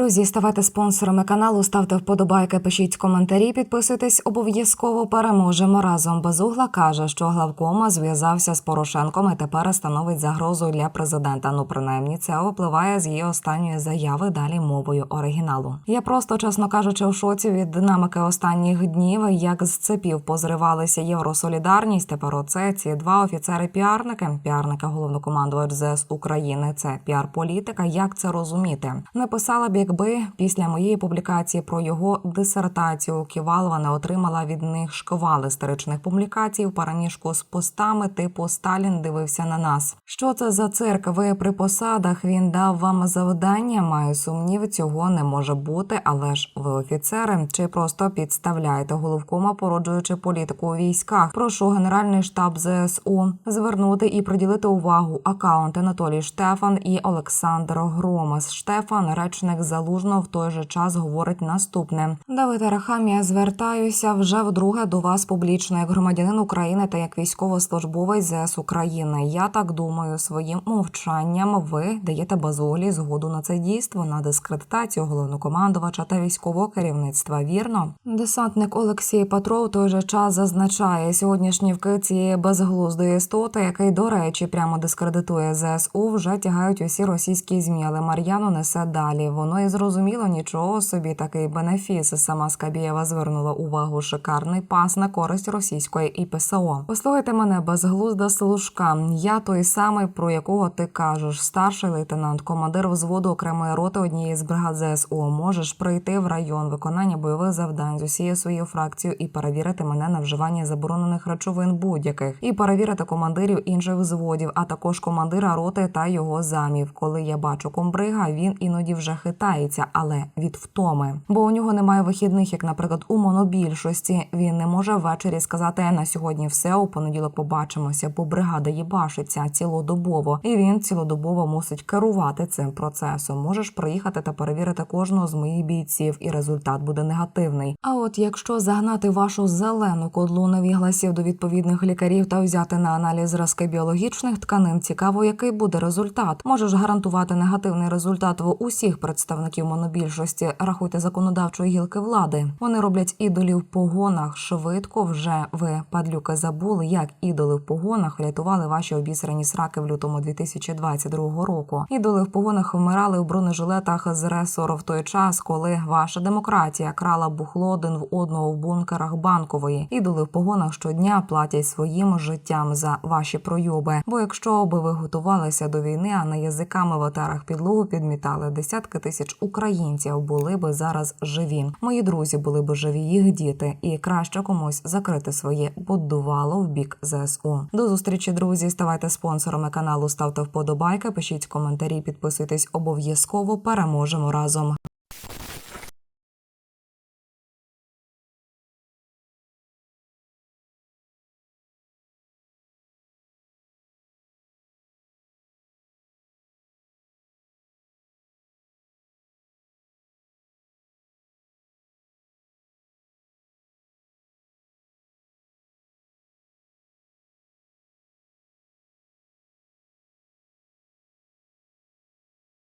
Друзі, ставайте спонсорами каналу, ставте вподобайки, пишіть коментарі, підписуйтесь обов'язково. Переможемо разом. Безугла каже, що главкома зв'язався з Порошенком і тепер становить загрозу для президента. Ну, принаймні, це випливає з її останньої заяви далі мовою оригіналу. Я просто, чесно кажучи, в шоці від динамики останніх днів, як з цепів позривалися Євросолідарність. Тепер оце ці два офіцери-піарники, піарника головнокомандувач ЗС України. Це піар-політика. Як це розуміти? Написала б, якби після моєї публікації про його дисертацію Ківалова не отримала від них шквал історичних публікацій в параміжку з постами типу Сталін дивився на нас. Що це за цирк? Ви при посадах він дав вам завдання? Маю сумнів, цього не може бути. Але ж ви офіцери чи просто підставляєте головкома, породжуючи політику у військах? Прошу генеральний штаб ЗСУ звернути і приділити увагу акаунт Анатолій Штефан і Олександр Громас. Штефан, речник залужно, в той же час говорить наступне: Давид Арахамія, звертаюся вже вдруге до вас публічно, як громадянин України та як військовослужбовець ЗС України. Я так думаю, своїм мовчанням ви даєте базолі згоду на це дійство на дискредитацію головнокомандувача та військового керівництва. Вірно, десантник Олексій Патров той же час зазначає сьогоднішні вки цієї безглуздої істоти, який, до речі, прямо дискредитує ЗСУ, вже тягають усі російські змі, але Мар'яну несе далі. Воно і зрозуміло нічого собі такий бенефіс. Сама Скабєєва звернула увагу шикарний пас на користь російської ІПСО. Послухайте мене, безглузда служка. Я той самий, про якого ти кажеш, старший лейтенант, командир взводу окремої роти однієї з бригад ЗСУ. Можеш прийти в район виконання бойових завдань з усією своєю фракцією і перевірити мене на вживання заборонених речовин будь-яких, і перевірити командирів інших взводів, а також командира роти та його замів. Коли я бачу комбрига, він іноді вже хитається, але від втоми. Бо у нього немає вихідних, як, наприклад, у монобільшості. Він не може ввечері сказати на сьогодні все. У понеділок побачимося, бо бригада їбашиться цілодобово, і він цілодобово мусить керувати цим процесом. Можеш приїхати та перевірити кожного з моїх бійців, і результат буде негативний. А от якщо загнати вашу зелену кодлу невігласів до відповідних лікарів та взяти на аналіз зразки біологічних тканин, цікаво, який буде результат. Можеш гарантувати негативний результат в усіх представників монобільшості. Рахуйте законодавчої гілки влади. Вони роблять ідолів в погонах швидко. Вже ви падлюки забули, як ідоли в погонах рятували ваші обісрані сраки в лютому 2022 року. Ідоли в погонах вмирали в бронежилетах з ресору в той час, коли ваша демократія крала бухло один в одного в бункерах банкової. Ідоли в погонах щодня платять своїм життям за ваші пройоби. Бо якщо би ви готувалися до війни, а не язиками в отарах підлогу підмітали десятки тисяч українців, були би зараз живі. Мої друзі були б живі, їх діти, і краще комусь закрити своє будувало в бік ЗСУ. До зустрічі, друзі. Ставайте спонсорами каналу, ставте вподобайки, пишіть коментарі, підписуйтесь обов'язково. Переможемо разом.